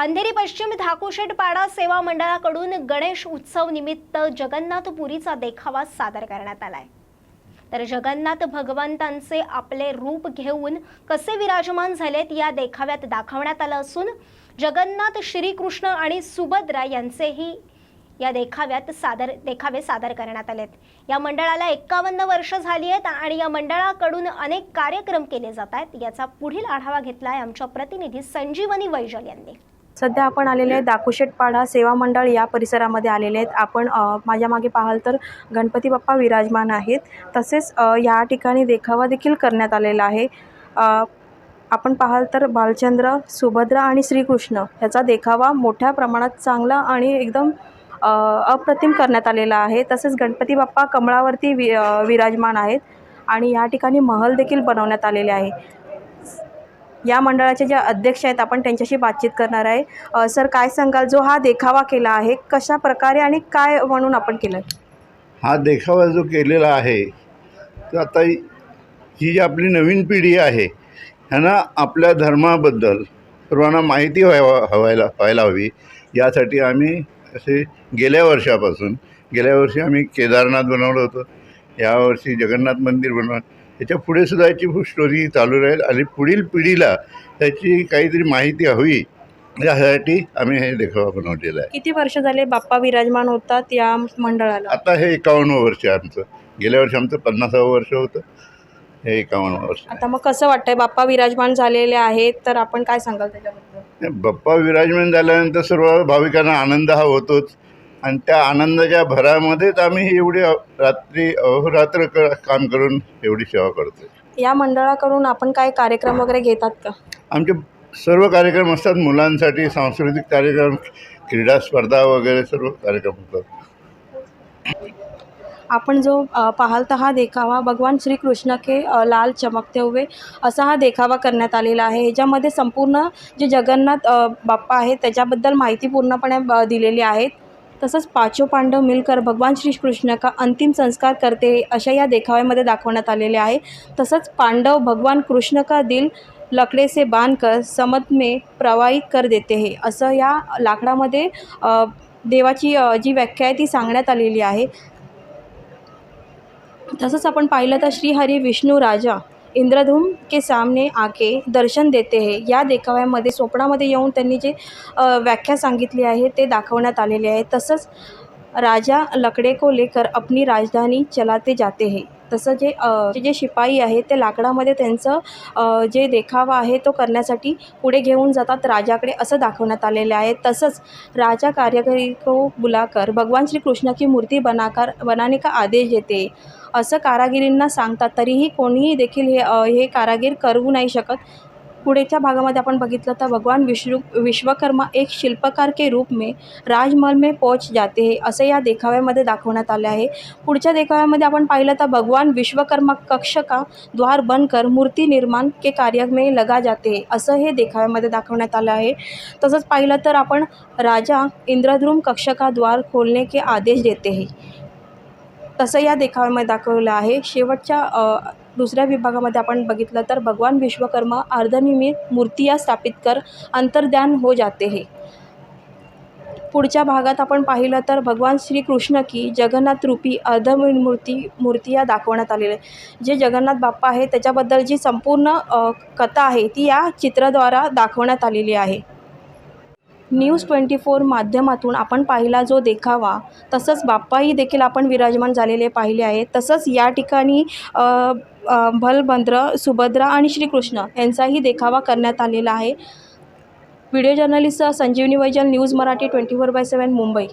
अंधेरी पश्चिम धाकुशेटपाडा सेवा मंडळाकडून गणेश उत्सव निमित्त जगन्नाथपुरीचा देखावा सादर करण्यात आलाय. तर जगन्नाथ भगवंतांचे आपले रूप घेऊन कसे विराजमान झालेत या देखाव्यात दाखवण्यात आलं असून जगन्नाथ श्रीकृष्ण आणि सुभद्रा यांचेही या देखाव्यात सादर देखावे सादर करण्यात आलेत. या मंडळाला एक्कावन्न वर्ष झाली आहेत आणि या मंडळाकडून अनेक कार्यक्रम केले जात आहेत. याचा पुढील आढावा घेतला आहे आमच्या प्रतिनिधी संजीवनी वैजल यांनी. सध्या आपण आलेले आहे दाकुशेटपाडा सेवा मंडळ या परिसरामध्ये आलेले आहेत. आपण माझ्या मागे पाहाल तर गणपती बाप्पा विराजमान आहेत. तसेच या ठिकाणी देखावा देखील करण्यात आलेला आहे. आपण पाहाल तर बालचंद्र सुभद्रा आणि श्रीकृष्ण ह्याचा देखावा मोठ्या प्रमाणात चांगला आणि एकदम अप्रतिम करण्यात आलेला आहे. तसेच गणपती बाप्पा कमळावरती वि विराजमान आहेत आणि या ठिकाणी महल देखील बनवण्यात आलेले आहे. या मंडळाचे जे अध्यक्ष आहेत आपण त्यांच्याशी बातचीत करणार आहे. सर काय सांगाल? जो हा देखावा केला आहे कशा प्रकारे आणि काय म्हणून आपण केलं हा देखावा जो केलेला आहे तर आता ही जी आपली नवीन पिढी आहे ह्यांना आपल्या धर्माबद्दल सर्वांना माहिती व्हायला हवायला व्हायला हवी. यासाठी आम्ही असे गेल्या वर्षापासून गेल्या वर्षी आम्ही केदारनाथ बनवलं होतं. यावर्षी जगन्नाथ मंदिर बनवलं. याच्यापुढे सुद्धा याची स्टोरी चालू राहील. आणि पुढील पिढीला त्याची काहीतरी माहिती हवी यासाठी आम्ही हे देखावा बनवलेला आहे. किती वर्ष झाले बाप्पा विराजमान होतात या मंडळाला? आता हे एकावन्न वर्ष आहे आमचं. गेल्या वर्षी आमचं पन्नासावं वर्ष होतं. हे एकावन्न वर्ष आता मग कसं वाटतंय? बाप्पा विराजमान झालेले आहेत तर आपण काय सांगाल त्याच्याबद्दल? बाप्पा विराजमान झाल्यानंतर सर्व भाविकांना आनंद हा होतोच. आणि त्या आनंदाच्या भरामध्येच आम्ही एवढी रात्री अहोरात्र क काम करून एवढी सेवा करतो या मंडळाकडून आपण काय कार्यक्रम वगैरे घेतात का? आमचे सर्व कार्यक्रम असतात मुलांसाठी सांस्कृतिक कार्यक्रम क्रीडा स्पर्धा वगैरे सर्व कार्यक्रम होतात. आपण जो अ, पाहाल तर हा देखावा भगवान श्रीकृष्ण के अ, लाल चमकते हुए असा हा देखावा करण्यात आलेला आहे. ह्याच्यामध्ये संपूर्ण जे जगन्नाथ अ, बाप्पा आहेत त्याच्याबद्दल माहिती पूर्णपणे अ, दिलेली आहेत. तसंच पाचो पांडव मिलकर भगवान श्रीकृष्ण का अंतिम संस्कार करते अशा या देखाव्यामध्ये दाखवण्यात आलेले आहे. तसंच पांडव भगवान कृष्ण का दिल लकड़े से बांधकर समत में प्रवाहित कर देते हे. असं या लाकडामध्ये देवाची जी व्याख्या आहे ती सांगण्यात आलेली आहे. तसंच आपण पाहिलं तर श्रीहरी विष्णू राजा इंद्रधूम के सामने आके दर्शन देते है. या देखाव्यामध्ये स्वप्नामध्ये येऊन त्यांनी जे व्याख्या सांगितली आहे ते दाखवण्यात आलेले आहे. तसंच राजा लकड़े को लेकर अपनी राजधानी चलाते जाते हैं. तसं जे जे शिपाई आहेत ते लाकडामध्ये त्यांचं जे देखावा आहे तो करण्यासाठी पुढे घेऊन जातात राजाकडे असं दाखवण्यात आलेले आहे. तसंच राजा कारीगरी को बुलाकर भगवान श्री मूर्ती बनाकर बनाने का आदेश देते. असं कारागिरींना सांगतात तरीही कोणीही देखील हे हे कारागीर करू नाही शकत. पुढेच्या भागामध्ये आपण बघितलं तर भगवान विष्णू विश्वकर्मा एक शिल्पकार के रूप में राजमहल में पहुंच जाते हे असं या देखाव्यामध्ये दाखवण्यात आले आहे. पुढच्या देखाव्यामध्ये आपण पाहिलं तर भगवान विश्वकर्मा कक्ष का द्वार बनकर मूर्ती निर्माण के कार्य में लगा जाते असं हे देखाव्यामध्ये दाखवण्यात आलं आहे. तसंच पाहिलं तर आपण राजा इंद्रद्रुम कक्ष का द्वार खोलने के आदेश देते हे तसं या देखाव्यामध्ये दाखवलं आहे. शेवटच्या दुसऱ्या विभागामध्ये आपण बघितलं तर भगवान विश्वकर्मा अर्धनिर्मित मूर्तिया स्थापित कर अंतर्ध्यान हो जाते हे. पुढच्या भागात आपण पाहिलं तर भगवान श्रीकृष्ण की जगन्नाथ रूपी अर्धमूर्ती मूर्तिया दाखवण्यात आलेल्या आहे. जे जगन्नाथ बाप्पा आहे त्याच्याबद्दल जी संपूर्ण कथा आहे ती या चित्राद्वारा दाखवण्यात आलेली आहे. न्यूज ट्वेंटी फोर माध्यमातून आपण पाहिला जो देखावा तसंच बाप्पाही देखील आपण विराजमान झालेले पाहिले आहे. तसंच या ठिकाणी भलभद्र सुभद्रा आणि श्रीकृष्ण यांचाही देखावा करण्यात आलेला आहे. Video journalist Sanjivani Vaijal news Marathi twenty four by seven Mumbai.